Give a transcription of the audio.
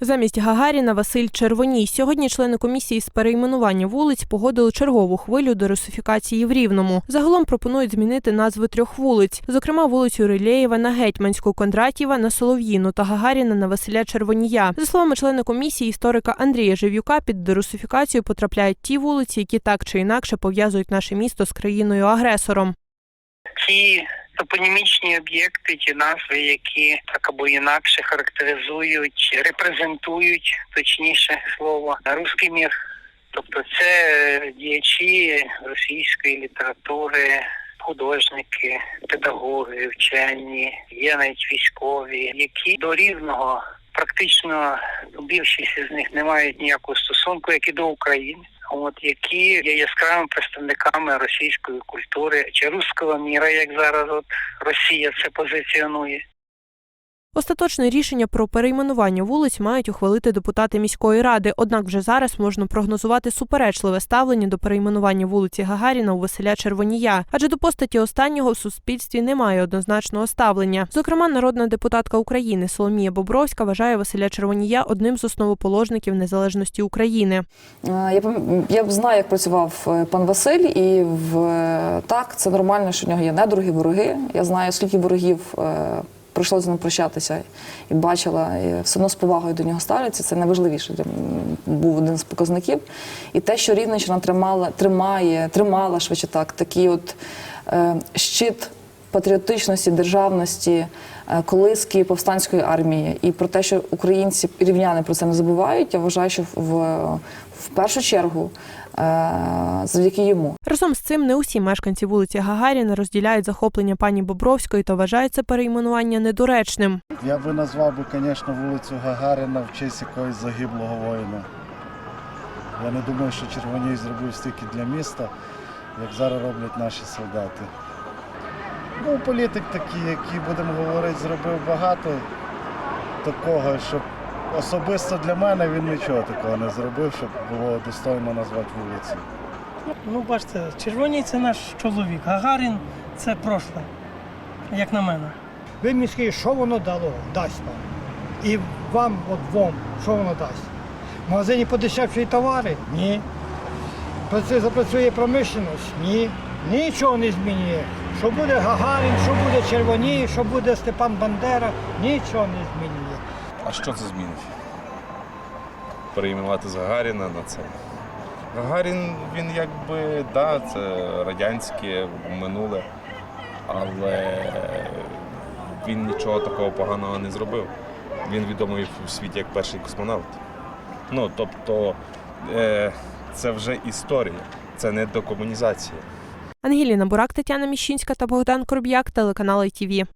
Замість Гагаріна Василь Червоній. Сьогодні члени комісії з перейменування вулиць погодили чергову хвилю дерусифікації в Рівному. Загалом пропонують змінити назви трьох вулиць, зокрема вулицю Рилєєва на Гетьманську, Кондратєва на Солов'їну та Гагаріна на Василя Червонія. За словами члена комісії історика Андрія Жив'юка, під дерусифікацію потрапляють ті вулиці, які так чи інакше пов'язують наше місто з країною-агресором. ті топонімічні об'єкти, ті назви, які так або інакше характеризують, репрезентують, точніше слово, русський мір. Тобто це діячі російської літератури, художники, педагоги, вчені, є навіть військові, які до різного практично більшість із них не мають ніякого стосунку, як і до України. От які є яскравими представниками російської культури чи руського міра, як зараз от Росія це позиціонує. Остаточне рішення про перейменування вулиць мають ухвалити депутати міської ради. Однак вже зараз можна прогнозувати суперечливе ставлення до перейменування вулиці Гагаріна у Василя Червонія, адже до постаті останнього в суспільстві немає однозначного ставлення. Зокрема, народна депутатка України Соломія Бобровська вважає Василя Червонія одним з основоположників незалежності України. Е, Я я знаю, як працював е, пан Василь, і в е, так це нормально, що в нього є недруги, вороги. Я знаю, скільки ворогів прийшлося з ним прощатися і бачила, і все одно з повагою до нього ставляться. Це найважливіше для був один з показників. І те, що Рівненщина тримала, тримає, тримала швидше так, такий от е, щит патріотичності, державності, е, колиски повстанської армії. І про те, що українці рівняни про це не забувають, я вважаю, що в, в першу чергу е, завдяки йому. Разом з цим не усі мешканці вулиці Гагаріна розділяють захоплення пані Бобровської та вважають це перейменування недоречним. Я би назвав би, звісно, вулицю Гагаріна в честь якогось загиблого воїна. Я не думаю, що Червоній зробив стільки для міста, як зараз роблять наші солдати. Ну, політик такий, який, будемо говорити, зробив багато такого, щоб особисто для мене він нічого такого не зробив, щоб було достойно назвати вулицю. Ну, бачите, червоній це наш чоловік, Гагарін це прошле, як на мене. Ви мені скажіть, що воно дало, дасть вам. І вам, от вам, що воно дасть. В магазині подешевші товари? Ні. Працює, запрацює промишленість? Ні. Нічого не змінює. Що буде Гагарін, що буде Червоній, що буде Степан Бандера, нічого не змінює. А що це змінить? Перейменувати з Гагаріна на це. Гагарін, він якби, да, це радянське минуле, але він нічого такого поганого не зробив. Він відомий в світі як перший космонавт. Ну, тобто, е, це вже історія, це не декомунізація. Ангеліна Бурак, Тетяна Міщинська та Богдан Корб'як, телеканал ITV.